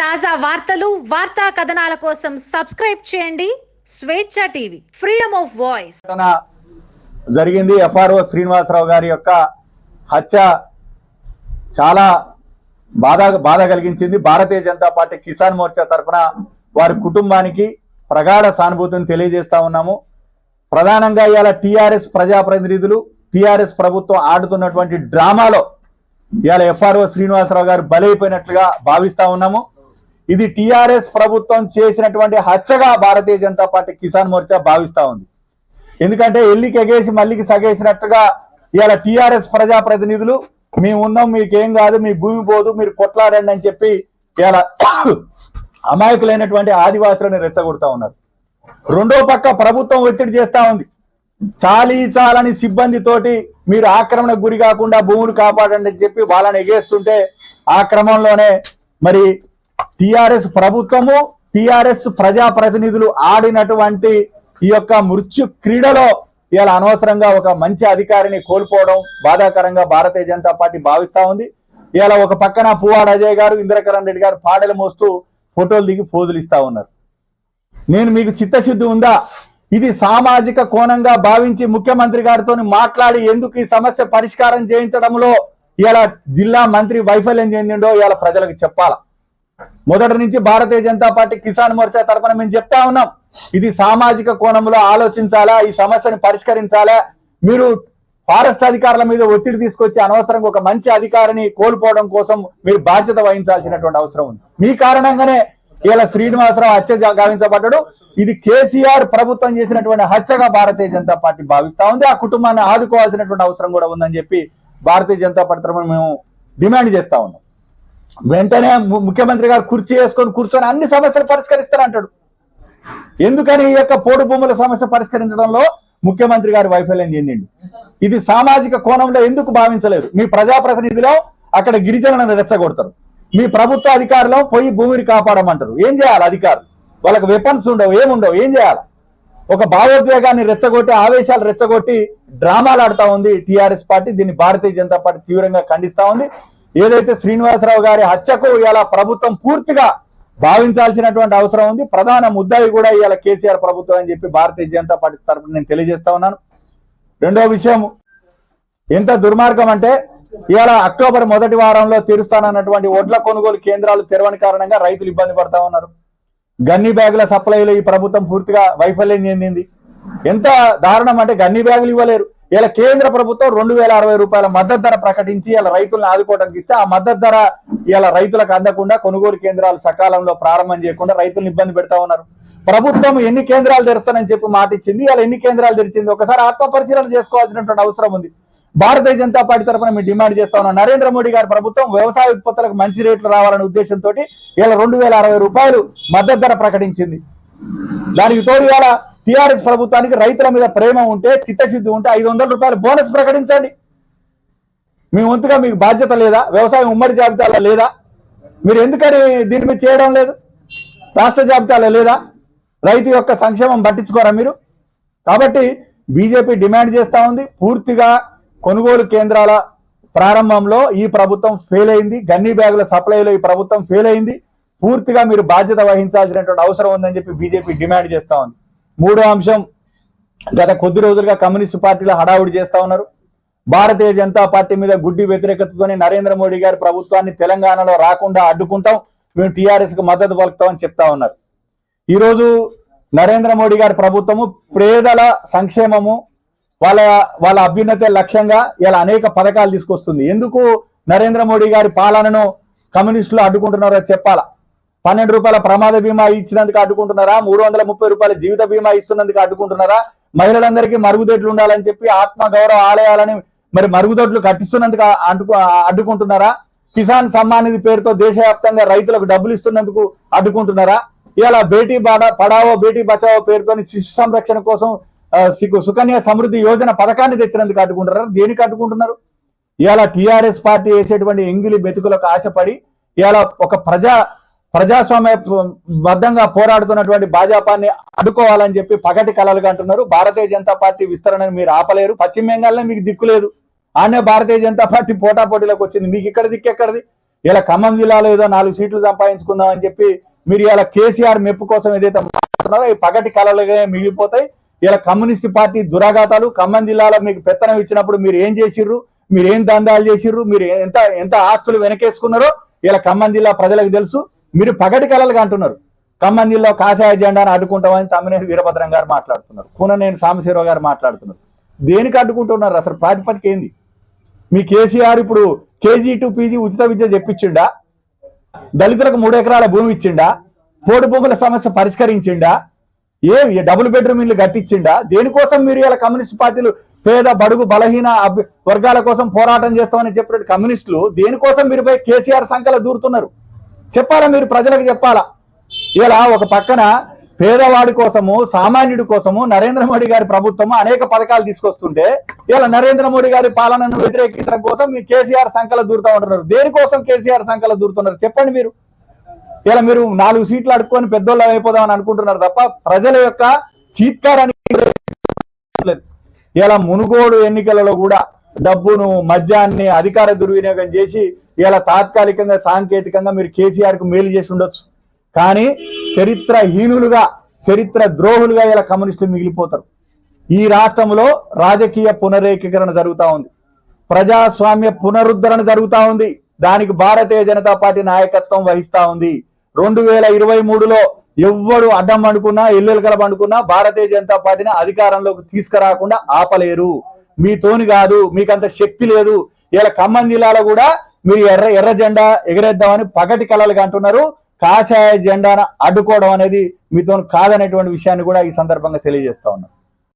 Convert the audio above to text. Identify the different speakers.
Speaker 1: తాజా వార్తలు వార్తా కథనాల కోసం సబ్స్క్రైబ్ చేయండి. Swechha TV freedom of voice
Speaker 2: జరిగింది. ఎఫ్ఆర్ఓ శ్రీనివాసరావు గారి యొక్క హత్య చాలా బాధ బాధ కలిగించింది. భారతీయ జనతా పార్టీ కిసాన్ మోర్చా తరఫున వారి కుటుంబానికి ప్రగాఢ సానుభూతిని తెలియజేస్తా ఉన్నాము. ప్రధానంగా ఇవాళ టీఆర్ఎస్ ప్రజాప్రతినిధులు టీఆర్ఎస్ ప్రభుత్వం ఆడుతున్నటువంటి డ్రామాలో ఇవాళ ఎఫ్ఆర్ఓ శ్రీనివాసరావు గారు బలైపోయినట్లుగా భావిస్తా ఉన్నాము. ఇది టిఆర్ఎస్ ప్రభుత్వం చేసినటువంటి హత్యగా భారతీయ జనతా పార్టీ కిసాన్ మోర్చా భావిస్తా ఉంది. ఎందుకంటే ఎల్లికి ఎగేసి మల్లికి సగేసినట్టుగా ఇవాళ టిఆర్ఎస్ ప్రజాప్రతినిధులు మేము ఉన్నాం మీకేం కాదు మీ భూమి పోదు మీరు కొట్లాడండి అని చెప్పి ఇవాళ అమాయకులైనటువంటి ఆదివాసులను రెచ్చగొడతా ఉన్నారు. రెండో పక్క ప్రభుత్వం ఒత్తిడి చేస్తా ఉంది. చాలీ చాలని సిబ్బందితోటి మీరు ఆక్రమణకు గురి కాకుండా భూములు కాపాడండి అని చెప్పి వాళ్ళని ఎగేస్తుంటే ఆ క్రమంలోనే మరి టిఆర్ఎస్ ప్రభుత్వము టిఆర్ఎస్ ప్రజాప్రతినిధులు ఆడినటువంటి ఈ యొక్క మృత్యు క్రీడలో ఇలా అనవసరంగా ఒక మంచి అధికారిని కోల్పోవడం బాధాకరంగా భారతీయ జనతా పార్టీ భావిస్తా ఉంది. ఇలా ఒక పక్కన పువ్వాడ అజయ్ గారు ఇంద్రకరణ్ రెడ్డి గారు పాడలు మోస్తూ ఫోటోలు దిగి పోజులు ఇస్తా ఉన్నారు. నేను మీకు చిత్తశుద్ధి ఉందా? ఇది సామాజిక కోణంగా భావించి ముఖ్యమంత్రి గారితో మాట్లాడి ఎందుకు ఈ సమస్య పరిష్కారం చేయించడంలో ఇలా జిల్లా మంత్రి వైఫల్యం చెందిండో ఇలా ప్రజలకు చెప్పాలా? మొదటి నుంచి భారతీయ జనతా పార్టీ కిసాన్ మోర్చా తరఫున మేము చెప్తా ఉన్నాం. ఇది సామాజిక కోణంలో ఆలోచించాలా? ఈ సమస్యను పరిష్కరించాలా? మీరు ఫారెస్ట్ అధికారుల మీద ఒత్తిడి తీసుకొచ్చి అనవసరంగా ఒక మంచి అధికారిని కోల్పోవడం కోసం మీరు బాధ్యత వహించాల్సినటువంటి అవసరం ఉంది. మీ కారణంగానే ఇలా శ్రీనివాసరావు హత్య గావించబడ్డాడు. ఇది కేసీఆర్ ప్రభుత్వం చేసినటువంటి హత్యగా భారతీయ జనతా పార్టీ భావిస్తా ఉంది. ఆ కుటుంబాన్ని ఆదుకోవాల్సినటువంటి అవసరం కూడా ఉందని చెప్పి భారతీయ జనతా పార్టీ తరఫున మేము డిమాండ్ చేస్తా ఉన్నాం. వెంటనే ముఖ్యమంత్రి గారు కుర్చీ వేసుకొని కూర్చొని అన్ని సమస్యలు పరిష్కరిస్తారంటాడు ఎందుకని ఈ యొక్క పోడు భూముల సమస్య పరిష్కరించడంలో ముఖ్యమంత్రి గారు వైఫల్యం చెందిండు. ఇది సామాజిక కోణంలో ఎందుకు భావించలేదు? మీ ప్రజాప్రతినిధిలో అక్కడ గిరిజనులను రెచ్చగొడతారు. మీ ప్రభుత్వ అధికారులు పోయి భూమిని కాపాడమంటారు. ఏం చేయాలి అధికారులు? వాళ్ళకి వెపన్స్ ఉండవు ఏముండవు ఏం చేయాలి? ఒక భావోద్వేగాన్ని రెచ్చగొట్టి ఆవేశాలు రెచ్చగొట్టి డ్రామాలు ఆడుతా ఉంది టీఆర్ఎస్ పార్టీ. దీన్ని భారతీయ జనతా పార్టీ తీవ్రంగా ఖండిస్తా ఉంది. ఏదైతే శ్రీనివాసరావు గారి హత్యకు ఇవాళ ప్రభుత్వం పూర్తిగా భావించాల్సినటువంటి అవసరం ఉంది ప్రధాన ముద్దాయి కూడా ఇవాళ కేసీఆర్ ప్రభుత్వం అని చెప్పి భారతీయ జనతా పార్టీ తరఫున నేను తెలియజేస్తా ఉన్నాను. రెండో విషయం ఎంత దుర్మార్గం అంటే ఇవాళ అక్టోబర్ మొదటి వారంలో తెరుస్తానన్నటువంటి ఒడ్ల కొనుగోలు కేంద్రాలు తెరవని కారణంగా రైతులు ఇబ్బంది పడతా ఉన్నారు. గన్ని బ్యాగుల సప్లైలో ఈ ప్రభుత్వం పూర్తిగా వైఫల్యం చెందింది. ఎంత దారుణం అంటే గన్ని బ్యాగులు ఇవ్వలేరు. ఇలా కేంద్ర ప్రభుత్వం రెండు వేల అరవై రూపాయల మద్దతు ధర ప్రకటించి ఇలా రైతులను ఆదుకోవడానికి ఇస్తే ఆ మద్దతు ధర ఇలా రైతులకు అందకుండా కొనుగోలు కేంద్రాలు సకాలంలో ప్రారంభం చేయకుండా రైతులను ఇబ్బంది పెడతా ఉన్నారు. ప్రభుత్వం ఎన్ని కేంద్రాలు తెరుస్తానని చెప్పి మాట ఇచ్చింది ఇలా ఎన్ని కేంద్రాలు తెరిచింది? ఒకసారి ఆత్మ పరిశీలన చేసుకోవాల్సినటువంటి అవసరం ఉంది. భారతీయ జనతా పార్టీ తరఫున మేము డిమాండ్ చేస్తా ఉన్నాం. నరేంద్ర మోడీ గారి ప్రభుత్వం వ్యవసాయ ఉత్పత్తులకు మంచి రేట్లు రావాలనే ఉద్దేశంతో ఇలా రెండు వేల అరవై రూపాయలు మద్దతు ధర ప్రకటించింది. దానికి తోడు ఇవాళ టిఆర్ఎస్ ప్రభుత్వానికి రైతుల మీద ప్రేమ ఉంటే చిత్తశుద్ధి ఉంటే ఐదు వందల రూపాయలు బోనస్ ప్రకటించండి. మీ వంతుగా మీకు బాధ్యత లేదా? వ్యవసాయం ఉమ్మడి జాబితాలో లేదా? మీరు ఎందుకని దీని మీద చేయడం లేదు? రాష్ట్ర జాబితాలో లేదా? రైతు యొక్క సంక్షేమం పట్టించుకోరా మీరు? కాబట్టి బీజేపీ డిమాండ్ చేస్తా ఉంది. పూర్తిగా కొనుగోలు కేంద్రాల ప్రారంభంలో ఈ ప్రభుత్వం ఫెయిల్ అయింది. గన్నీ బ్యాగుల సప్లైలో ఈ ప్రభుత్వం ఫెయిల్ అయింది. పూర్తిగా మీరు బాధ్యత వహించాల్సినటువంటి అవసరం ఉందని చెప్పి బీజేపీ డిమాండ్ చేస్తా ఉంది. మూడో అంశం గత కొద్ది రోజులుగా కమ్యూనిస్ట్ పార్టీలు హడావుడి చేస్తా ఉన్నారు. భారతీయ జనతా పార్టీ మీద గుడ్డి వ్యతిరేకతతోనే నరేంద్ర మోడీ గారి ప్రభుత్వాన్ని తెలంగాణలో రాకుండా అడ్డుకుంటాం మేము టీఆర్ఎస్కు మద్దతు పలుకుతామని చెప్తా ఉన్నారు. ఈరోజు నరేంద్ర మోడీ గారి ప్రభుత్వము పేదల సంక్షేమము వాళ్ళ వాళ్ళ అభ్యున్నతే లక్ష్యంగా ఇలా అనేక పథకాలు తీసుకొస్తుంది. ఎందుకు నరేంద్ర మోడీ గారి పాలనను కమ్యూనిస్టులు అడ్డుకుంటున్నారో చెప్పాలా? పన్నెండు రూపాయల ప్రమాద బీమా ఇచ్చినందుకు అడ్డుకుంటున్నారా? మూడు వందల ముప్పై రూపాయల జీవిత బీమా ఇస్తున్నందుకు అడ్డుకుంటున్నారా? మహిళలందరికీ మరుగుదొడ్లు ఉండాలని చెప్పి ఆత్మ గౌరవ ఆలయాలని మరి మరుగుదొడ్లు కట్టిస్తున్నందుకు అడ్డుకు అడ్డుకుంటున్నారా? కిసాన్ సమ్మాన్ నిధి పేరుతో దేశవ్యాప్తంగా రైతులకు డబ్బులు ఇస్తున్నందుకు అడ్డుకుంటున్నారా? ఇలా బేటీ బాడా పడావో బేటీ బచావో పేరుతో శిశు సంరక్షణ కోసం సుకన్య సమృద్ధి యోజన పథకాన్ని తెచ్చినందుకు అడ్డుకుంటున్నారా? దేనికి అడ్డుకుంటున్నారు? ఇవాళ టిఆర్ఎస్ పార్టీ వేసేటువంటి ఎంగిలి బెతుకులకు ఆశపడి ఇవాళ ఒక ప్రజా ప్రజాస్వామ్య బద్ధంగా పోరాడుతున్నటువంటి భాజపాని అడ్డుకోవాలని చెప్పి పగటి కళలుగా అంటున్నారు. భారతీయ జనతా పార్టీ విస్తరణను మీరు ఆపలేరు. పశ్చిమ బెంగాల్లో మీకు దిక్కు లేదు. ఆనే భారతీయ జనతా పార్టీ పోటాపోటీలోకి వచ్చింది. మీకు ఇక్కడ దిక్కు ఎక్కడిది? ఇలా ఖమ్మం జిల్లాలో ఏదో నాలుగు సీట్లు సంపాదించుకుందాం అని చెప్పి మీరు ఇలా కేసీఆర్ మెప్పు కోసం ఏదైతే మాట్లాడుతున్నారో ఈ పగటి కళలుగా మిగిలిపోతాయి. ఇలా కమ్యూనిస్ట్ పార్టీ దురాఘాతాలు ఖమ్మం జిల్లాలో మీకు పెత్తనం ఇచ్చినప్పుడు మీరు ఏం చేసిర్రు? మీరు ఏం దందాలు చేసిర్రు? మీరు ఎంత ఎంత ఆస్తులు వెనకేసుకున్నారో ఇలా ఖమ్మం జిల్లా ప్రజలకు తెలుసు. మీరు పగటి కళలుగా అంటున్నారు. ఖమ్మం జిల్లా కాషాయ జెండాను అడ్డుకుంటామని తమ్మినేని వీరభద్రం గారు మాట్లాడుతున్నారు. కూననేని సాంబశివరావు గారు మాట్లాడుతున్నారు. దేనికి అడ్డుకుంటున్నారు అసలు ప్రాతిపదిక ఏంది? మీ కేసీఆర్ ఇప్పుడు కేజీ టు పీజీ ఉచిత విద్య చెప్పించిండా దళితులకు మూడు ఎకరాల భూమి ఇచ్చిండా? పోటు భూముల సమస్య పరిష్కరించిండా? ఏం డబుల్ బెడ్రూమ్ ఇల్లు కట్టించిండా? దేనికోసం మీరు ఇలా కమ్యూనిస్ట్ పార్టీలు పేద బడుగు బలహీన వర్గాల కోసం పోరాటం చేస్తామని చెప్పినట్టు కమ్యూనిస్టులు దేనికోసం మీరు పోయి కేసీఆర్ సంఖ్యలో దూరుతున్నారు? చెప్పాలా మీరు? ప్రజలకు చెప్పాలా? ఇలా ఒక పక్కన పేదవాడి కోసము సామాన్యుడి కోసము నరేంద్ర మోడీ గారి ప్రభుత్వము అనేక పథకాలు తీసుకొస్తుంటే ఇలా నరేంద్ర మోడీ గారి పాలనను వ్యతిరేకించడం కోసం మీ కేసీఆర్ సంఖ్యలు దూరుతా ఉంటున్నారు. దేనికోసం కేసీఆర్ సంఖ్యలో దూరుతున్నారు? చెప్పండి మీరు. ఇలా మీరు నాలుగు సీట్లు అడుక్కొని పెద్దోళ్ళు అయిపోదామని అనుకుంటున్నారు తప్ప ప్రజల యొక్క చీత్కారానికి ఇలా మునుగోడు ఎన్నికలలో కూడా డబ్బును మద్యాన్ని అధికార దుర్వినియోగం చేసి ఇలా తాత్కాలికంగా సాంకేతికంగా మీరు కేసీఆర్కు మేలు చేసి ఉండొచ్చు. కానీ చరిత్రహీనులుగా చరిత్ర ద్రోహులుగా ఇలా కమ్యూనిస్టులు మిగిలిపోతారు. ఈ రాష్ట్రంలో రాజకీయ పునరేకీకరణ జరుగుతూ ఉంది. ప్రజాస్వామ్య పునరుద్ధరణ జరుగుతా ఉంది. దానికి భారతీయ జనతా పార్టీ నాయకత్వం వహిస్తా ఉంది. రెండు వేల ఇరవై మూడులో ఎవ్వడు అడ్డం అనుకున్నా ఎల్లెలకల అనుకున్నా భారతీయ జనతా పార్టీని అధికారంలోకి తీసుకురాకుండా ఆపలేరు. మీతోని కాదు మీకంత శక్తి లేదు. ఇలా ఖమ్మం జిల్లాలో కూడా మీరు ఎర్ర ఎర్ర జెండా ఎగరేద్దామని పగటి కళలుగా అంటున్నారు కాషాయ జెండాను అడ్డుకోవడం అనేది మీతో కాదనేటువంటి విషయాన్ని కూడా ఈ సందర్భంగా తెలియజేస్తా ఉన్నాం.